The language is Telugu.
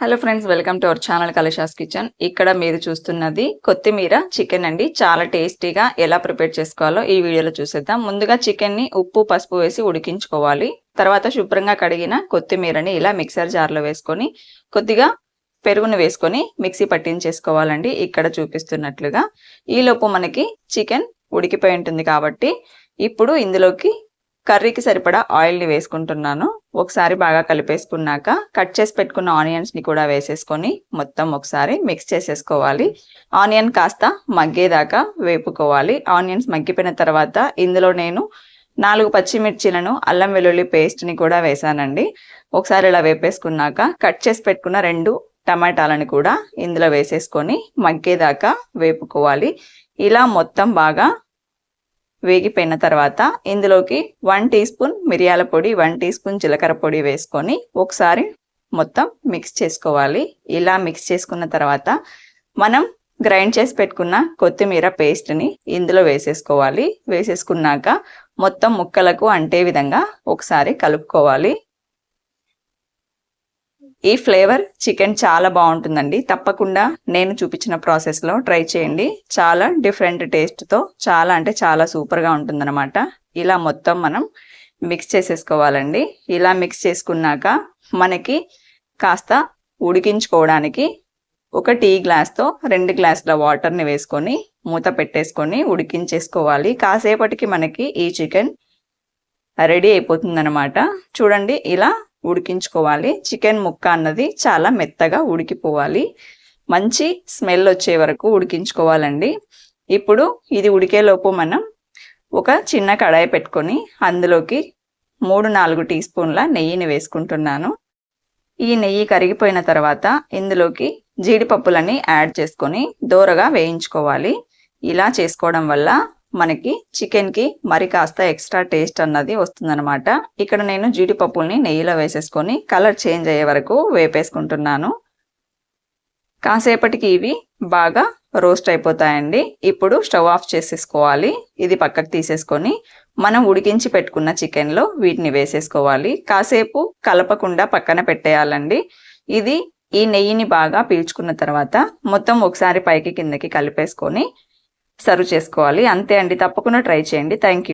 Hello friends welcome to our channel Kalasha's kitchen ఇక్కడ మీరు చూస్తున్నది కొత్తిమీర చికెన్ అండి. చాలా టేస్టీగా ఎలా ప్రిపేర్ చేసుకోవాలో ఈ వీడియోలో చూసేద్దాం. ముందుగా చికెన్ని ఉప్పు పసుపు వేసి ఉడికించుకోవాలి. తర్వాత శుభ్రంగా కడిగిన కొత్తిమీరని ఇలా మిక్సర్ జార్లో వేసుకొని కొద్దిగా పెరుగును వేసుకొని మిక్సీ పట్టించేసుకోవాలండి. ఇక్కడ చూపిస్తున్నట్లుగా. ఈలోపు మనకి చికెన్ ఉడికిపోయి ఉంటుంది కాబట్టి ఇప్పుడు ఇందులోకి కర్రీకి సరిపడా ఆయిల్ని వేసుకుంటున్నాను. ఒకసారి బాగా కలిపేసుకున్నాక కట్ చేసి పెట్టుకున్న ఆనియన్స్ని కూడా వేసేసుకొని మొత్తం ఒకసారి మిక్స్ చేసేసుకోవాలి. ఆనియన్ కాస్త మగ్గేదాకా వేపుకోవాలి. ఆనియన్స్ మగ్గిపోయిన తర్వాత ఇందులో నేను నాలుగు పచ్చిమిర్చీలను అల్లం వెల్లుల్లి పేస్ట్ని కూడా వేసానండి. ఒకసారి ఇలా వేపేసుకున్నాక కట్ చేసి పెట్టుకున్న రెండు టమాటాలను కూడా ఇందులో వేసేసుకొని మగ్గేదాకా వేపుకోవాలి. ఇలా మొత్తం బాగా వేగిపోయిన తర్వాత ఇందులోకి వన్ టీ స్పూన్ మిరియాల పొడి వన్ టీ స్పూన్ జీలకర్ర పొడి వేసుకొని ఒకసారి మొత్తం మిక్స్ చేసుకోవాలి. ఇలా మిక్స్ చేసుకున్న తర్వాత మనం గ్రైండ్ చేసి పెట్టుకున్న కొత్తిమీర పేస్ట్ని ఇందులో వేసేసుకోవాలి. వేసేసుకున్నాక మొత్తం ముక్కలకు అంటే విధంగా ఒకసారి కలుపుకోవాలి. ఈ ఫ్లేవర్ చికెన్ చాలా బాగుంటుందండి. తప్పకుండా నేను చూపించిన ప్రాసెస్లో ట్రై చేయండి. చాలా డిఫరెంట్ టేస్ట్తో చాలా అంటే చాలా సూపర్గా ఉంటుందన్నమాట. ఇలా మొత్తం మనం మిక్స్ చేసేసుకోవాలండి. ఇలా మిక్స్ చేసుకున్నాక మనకి కాస్త ఉడికించుకోవడానికి ఒక టీ గ్లాస్తో రెండు గ్లాసుల వాటర్ని వేసుకొని మూత పెట్టేసుకొని ఉడికించేసుకోవాలి. కాసేపటికి మనకి ఈ చికెన్ రెడీ అయిపోతుందన్నమాట. చూడండి ఇలా ఉడికించుకోవాలి. చికెన్ ముక్క అన్నది చాలా మెత్తగా ఉడికిపోవాలి. మంచి స్మెల్ వచ్చే వరకు ఉడికించుకోవాలండి. ఇప్పుడు ఇది ఉడికేలోపు మనం ఒక చిన్న కడాయి పెట్టుకొని అందులోకి మూడు నాలుగు టీ స్పూన్ల నెయ్యిని వేసుకుంటున్నాను. ఈ నెయ్యి కరిగిపోయిన తర్వాత ఇందులోకి జీడిపప్పులని యాడ్ చేసుకొని దోరగా వేయించుకోవాలి. ఇలా చేసుకోవడం వల్ల మనకి చికెన్కి మరి కాస్త ఎక్స్ట్రా టేస్ట్ అన్నది వస్తుందనమాట ఇక్కడ నేను జీడిపప్పుల్ని నెయ్యిలో వేసేసుకొని కలర్ చేంజ్ అయ్యే వరకు వేపేసుకుంటున్నాను. కాసేపటికి ఇవి బాగా రోస్ట్ అయిపోతాయండి. ఇప్పుడు స్టవ్ ఆఫ్ చేసేసుకోవాలి. ఇది పక్కకు తీసేసుకొని మనం ఉడికించి పెట్టుకున్న చికెన్లో వీటిని వేసేసుకోవాలి. కాసేపు కలపకుండా పక్కన పెట్టేయాలండి. ఇది ఈ నెయ్యిని బాగా పీల్చుకున్న తర్వాత మొత్తం ఒకసారి పైకి కిందకి కలిపేసుకొని సర్వ్ చేసుకోవాలి. అంతే అండి. తప్పకుండా ట్రై చేయండి. థ్యాంక్